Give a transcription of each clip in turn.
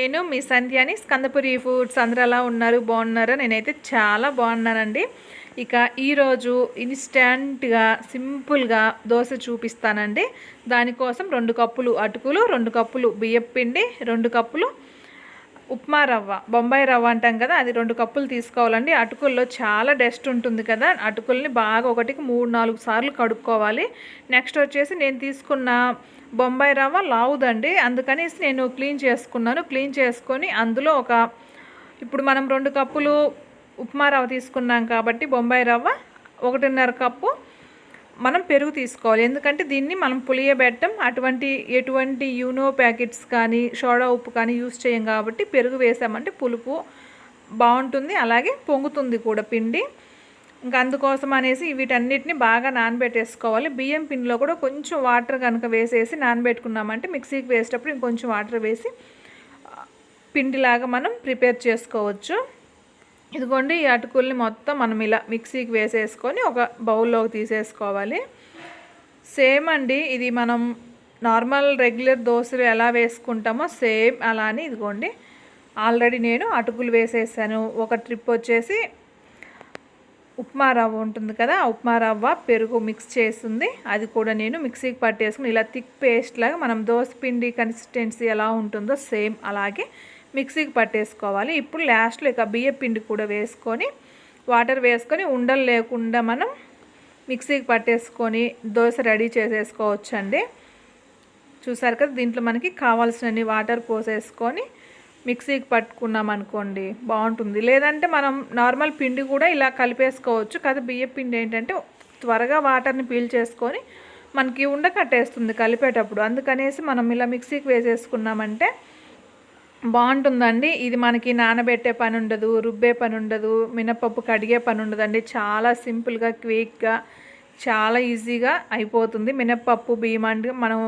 నేను మీ సంధ్యాని స్కందపురి ఫుడ్స్ అందరూ ఎలా ఉన్నారు బాగున్నారా? నేనైతే చాలా బాగున్నానండి. ఇక ఈరోజు ఇన్స్టంట్గా సింపుల్గా దోశ చూపిస్తానండి. దానికోసం రెండు కప్పులు అటుకులు రెండు కప్పులు బియ్యం పిండి రెండు కప్పులు ఉప్మా రవ్వ బొంబాయి రవ్వ అంటాం కదా అది రెండు కప్పులు తీసుకోవాలండి. అటుకుల్లో చాలా డస్ట్ ఉంటుంది కదా అటుకుల్ని బాగా ఒకటికి మూడు నాలుగు సార్లు కడుక్కోవాలి. నెక్స్ట్ వచ్చేసి నేను తీసుకున్న బొంబాయి రవ్వ లావుదండి. అందుకనేసి నేను క్లీన్ చేసుకున్నాను. క్లీన్ చేసుకొని అందులో ఒక ఇప్పుడు మనం రెండు కప్పులు ఉప్మా రవ్వ తీసుకున్నాం కాబట్టి బొంబాయి రవ్వ ఒకటిన్నర కప్పు మనం పెరుగు తీసుకోవాలి. ఎందుకంటే దీన్ని మనం పులియబెట్టం అటువంటి ఎటువంటి యూనో ప్యాకెట్స్ కానీ సోడా ఉప్పు కానీ యూస్ చేయం కాబట్టి పెరుగు వేసామంటే పులుపు బాగుంటుంది. అలాగే పొంగుతుంది కూడా పిండి. ఇంకా అందుకోసం అనేసి వీటన్నిటిని బాగా నానబెట్టేసుకోవాలి. బియ్యం పిండిలో కూడా కొంచెం వాటర్ కనుక వేసేసి నానబెట్టుకున్నామంటే మిక్సీకి వేసేటప్పుడు ఇంకొంచెం వాటర్ వేసి పిండిలాగా మనం ప్రిపేర్ చేసుకోవచ్చు. ఇదిగోండి ఈ అటుకుల్ని మొత్తం మనం ఇలా మిక్సీకి వేసేసుకొని ఒక బౌల్లోకి తీసేసుకోవాలి. సేమ్ అండి ఇది మనం నార్మల్ రెగ్యులర్ దోశలు ఎలా వేసుకుంటామో సేమ్ అలానే ఇదిగోండి. ఆల్రెడీ నేను అటుకులు వేసేసాను. ఒక ట్రిప్ వచ్చేసి ఉప్మా రవ్వ ఉంటుంది కదా ఉప్మా రవ్వ పెరుగు మిక్స్ చేస్తుంది. అది కూడా నేను మిక్సీకి పట్టేసుకుని ఇలా థిక్ పేస్ట్ లాగా మనం దోశ పిండి కన్సిస్టెన్సీ ఎలా ఉంటుందో సేమ్ అలాగే మిక్సీకి పట్టేసుకోవాలి. ఇప్పుడు లాస్ట్లో ఇక బియ్య పిండి కూడా వేసుకొని వాటర్ వేసుకొని ఉండలు లేకుండా మనం మిక్సీకి పట్టేసుకొని దోశ రెడీ చేసేసుకోవచ్చు అండి చూసారు కదా దీంట్లో మనకి కావాల్సినన్ని వాటర్ పోసేసుకొని మిక్సీకి పట్టుకున్నాం అనుకోండి బాగుంటుంది. లేదంటే మనం నార్మల్ పిండి కూడా ఇలా కలిపేసుకోవచ్చు. కదా బియ్య పిండి ఏంటంటే త్వరగా వాటర్ని పీల్చేసుకొని మనకి ఉండ కట్టేస్తుంది కలిపేటప్పుడు. అందుకనేసి మనం ఇలా మిక్సీకి వేసేసుకున్నామంటే బాగుంటుందండి. ఇది మనకి నానబెట్టే పని ఉండదు రుబ్బే పని ఉండదు మినపప్పు కడిగే పని ఉండదండి చాలా సింపుల్గా క్విక్గా చాలా ఈజీగా అయిపోతుంది. మినపప్పు బియ్యం అంటే మనం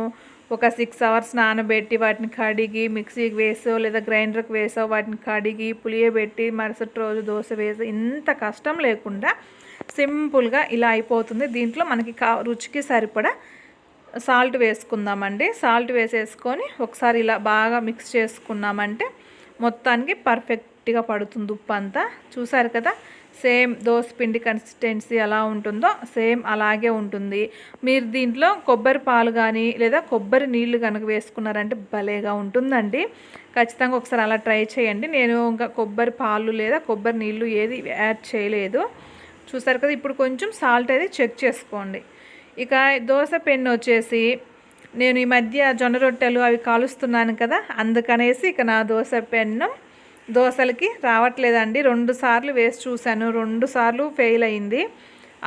ఒక సిక్స్ అవర్స్ నానబెట్టి వాటిని కడిగి మిక్సీకి వేసో లేదా గ్రైండర్కి వేసో వాటిని కడిగి పులియబెట్టి మరుసటి రోజు దోశ వేసో ఇంత కష్టం లేకుండా సింపుల్గా ఇలా అయిపోతుంది. దీంట్లో మనకి కా రుచికి సరిపడా సాల్ట్ వేసుకుందామండి. సాల్ట్ వేసేసుకొని ఒకసారి ఇలా బాగా మిక్స్ చేసుకున్నామంటే మొత్తానికి పర్ఫెక్ట్గా పడుతుంది ఉప్పు అంతా చూసారు కదా? సేమ్ దోశ పిండి కన్సిస్టెన్సీ ఎలా ఉంటుందో సేమ్ అలాగే ఉంటుంది. మీరు దీంట్లో కొబ్బరి పాలు కానీ లేదా కొబ్బరి నీళ్ళు కనుక వేసుకున్నారంటే భలేగా ఉంటుందండి. ఖచ్చితంగా ఒకసారి అలా ట్రై చేయండి. నేను ఇంకా కొబ్బరి పాలు లేదా కొబ్బరి నీళ్ళు ఏది యాడ్ చేయలేదు. చూసారు కదా? ఇప్పుడు కొంచెం సాల్ట్ అది చెక్ చేసుకోండి. ఇక దోశ పెన్ను వచ్చేసి నేను ఈ మధ్య జొన్న రొట్టెలు అవి కాలుస్తున్నాను కదా అందుకనేసి ఇక నా దోశ పెన్ను దోశలకి రావట్లేదండి. రెండు సార్లు వేసి చూశాను రెండు సార్లు ఫెయిల్ అయింది.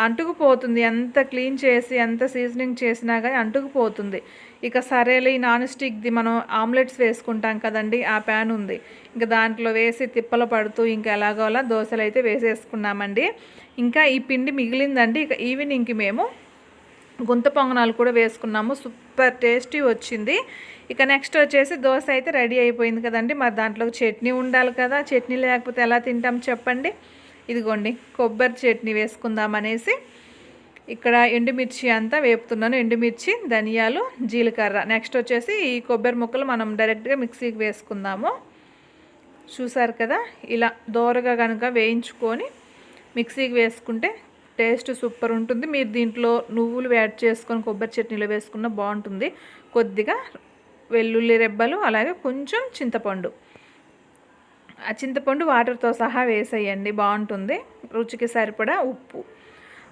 అంటుకుపోతుంది ఎంత క్లీన్ చేసి ఎంత సీజనింగ్ చేసినా కానీ అంటుకుపోతుంది. ఇక సరేలే ఈ నాన్ స్టిక్ది మనం ఆమ్లెట్స్ వేసుకుంటాం కదండి ఆ ప్యాన్ ఉంది. ఇంకా దాంట్లో వేసి తిప్పలు పడుతూ ఇంకా ఎలాగోలా దోశలు అయితే వేసేసుకున్నామండి. ఇంకా ఈ పిండి మిగిలిందండి ఇక ఈవినింగ్కి మేము గుంత పొంగనాలు కూడా వేసుకున్నాము. సూపర్ టేస్టీ వచ్చింది. ఇక నెక్స్ట్ వచ్చేసి దోశ అయితే రెడీ అయిపోయింది కదండి. మరి దాంట్లో చట్నీ ఉండాలి కదా. చట్నీ లేకపోతే ఎలా తింటాం చెప్పండి. ఇదిగోండి కొబ్బరి చట్నీ వేసుకుందాం అనేసి ఇక్కడ ఎండుమిర్చి అంతా వేపుతున్నాను. ఎండుమిర్చి ధనియాలు జీలకర్ర. నెక్స్ట్ వచ్చేసి ఈ కొబ్బరి ముక్కలు మనం డైరెక్ట్గా మిక్సీకి వేసుకుందాము. చూసారు కదా? ఇలా దోరగా కనుక వేయించుకొని మిక్సీకి వేసుకుంటే టేస్ట్ సూపర్ ఉంటుంది. మీరు దీంట్లో నువ్వులు యాడ్ చేసుకొని కొబ్బరి చట్నీలో వేసుకున్న బాగుంటుంది. కొద్దిగా వెల్లుల్లి రెబ్బలు అలాగే కొంచెం చింతపండు. ఆ చింతపండు వాటర్తో సహా వేసేయండి. బాగుంటుంది. రుచికి సరిపడా ఉప్పు.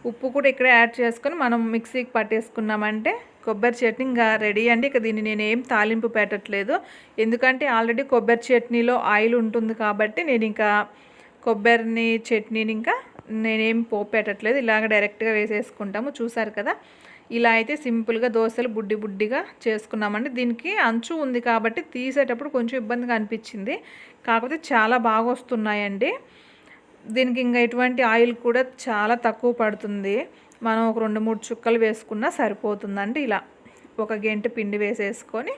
ఉప్పు కూడా ఇక్కడ యాడ్ చేసుకొని మనం మిక్సీకి పట్టేసుకున్నామంటే కొబ్బరి చట్నీ ఇంకా రెడీ అండి. ఇక దీన్ని నేను ఏం తాలింపు పెట్టట్లేదు. ఎందుకంటే ఆల్రెడీ కొబ్బరి చట్నీలో ఆయిల్ ఉంటుంది కాబట్టి నేను ఇంకా కొబ్బరిని చట్నీని ఇంకా నేనేం పోపు పెట్టట్లేదు ఇలాగ డైరెక్ట్గా వేసేసుకుంటాము. చూసారు కదా? ఇలా అయితే సింపుల్గా దోశలు బుడ్డి బుడ్డిగా చేసుకున్నామండి. దీనికి అంచు ఉంది కాబట్టి తీసేటప్పుడు కొంచెం ఇబ్బందిగా అనిపించింది. కాకపోతే చాలా బాగా వస్తున్నాయండి. దీనికి ఇంకా ఎటువంటి ఆయిల్ కూడా చాలా తక్కువ పడుతుంది. మనం ఒక రెండు మూడు చుక్కలు వేసుకున్నా సరిపోతుందండి ఇలా. ఒక గంట పిండి వేసేసుకొని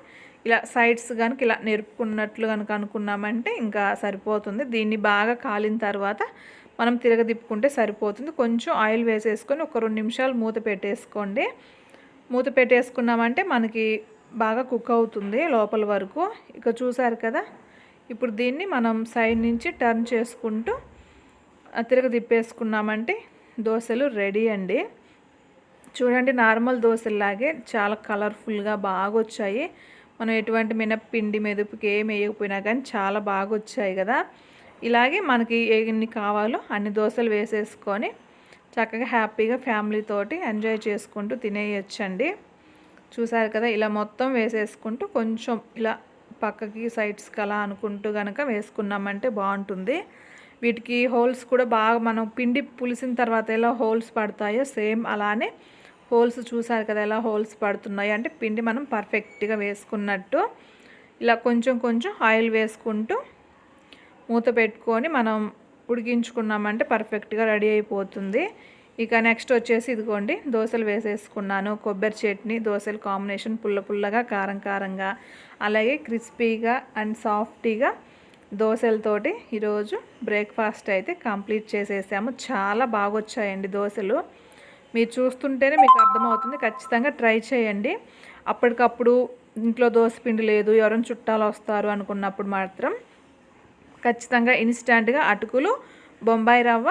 ఇలా సైడ్స్ కనుక ఇలా నేర్పుకున్నట్లు కనుక అనుకున్నామంటే ఇంకా సరిపోతుంది. దీన్ని బాగా కాలిన తర్వాత మనం తిరగదిప్పుకుంటే సరిపోతుంది. కొంచెం ఆయిల్ వేసేసుకొని ఒక రెండు నిమిషాలు మూత పెట్టేసుకోండి. మూత పెట్టేసుకున్నామంటే మనకి బాగా కుక్ అవుతుంది లోపల వరకు. ఇక చూసారు కదా? ఇప్పుడు దీన్ని మనం సైడ్ నుంచి టర్న్ చేసుకుంటూ తిరగదిప్పేసుకున్నామంటే దోశలు రెడీ అండి. చూడండి నార్మల్ దోశలాగే చాలా కలర్ఫుల్గా బాగా వచ్చాయి మనం ఎటువంటి మినప్పిండి మెదుపుకి ఏం వేయకపోయినా కానీ చాలా బాగా వచ్చాయి కదా? ఇలాగే మనకి ఎన్ని కావాలో అన్ని దోశలు వేసేసుకొని చక్కగా హ్యాపీగా ఫ్యామిలీతోటి ఎంజాయ్ చేసుకుంటూ తినేయచ్చండి. చూసారు కదా ఇలా మొత్తం వేసేసుకుంటూ కొంచెం ఇలా పక్కకి సైడ్స్కి అలా అనుకుంటూ కనుక వేసుకున్నామంటే బాగుంటుంది. వీటికి హోల్స్ కూడా బాగా మనం పిండి పులిసిన తర్వాత ఎలా హోల్స్ పడతాయో సేమ్ అలానే హోల్స్ చూసారు కదా ఎలా హోల్స్ పడుతున్నాయి. అంటే పిండి మనం పర్ఫెక్ట్గా వేసుకున్నట్టు ఇలా కొంచెం కొంచెం ఆయిల్ వేసుకుంటూ మూత పెట్టుకొని మనం ఉడికించుకున్నామంటే పర్ఫెక్ట్గా రెడీ అయిపోతుంది. ఇక నెక్స్ట్ వచ్చేసి ఇదిగోండి దోశలు వేసేసుకున్నాను. కొబ్బరి చట్నీ దోశలు కాంబినేషన్ పుల్ల పుల్లగా కారం కారంగా అలాగే క్రిస్పీగా అండ్ సాఫ్టీగా దోశలతోటి ఈరోజు బ్రేక్ఫాస్ట్ అయితే కంప్లీట్ చేసేసాము. చాలా బాగా వచ్చాయండి దోశలు. మీరు చూస్తుంటేనే మీకు అర్థమవుతుంది. ఖచ్చితంగా ట్రై చేయండి. అప్పటికప్పుడు ఇంట్లో దోశ పిండి లేదు ఎవరైనా చుట్టాలు వస్తారు అనుకున్నప్పుడు మాత్రం ఖచ్చితంగా ఇన్స్టాంట్గా అటుకులు బొంబాయి రవ్వ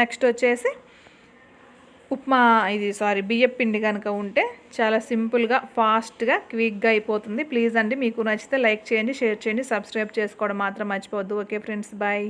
నెక్స్ట్ వచ్చేసి ఉప్మా ఇది సారీ బియ్యం పిండి కనుక ఉంటే చాలా సింపుల్గా ఫాస్ట్గా క్విక్గా అయిపోతుంది. ప్లీజ్ అండి మీకు నచ్చితే లైక్ చేయండి షేర్ చేయండి సబ్స్క్రైబ్ చేసుకోవడం మాత్రం మర్చిపోవద్దు. Okay friends bye.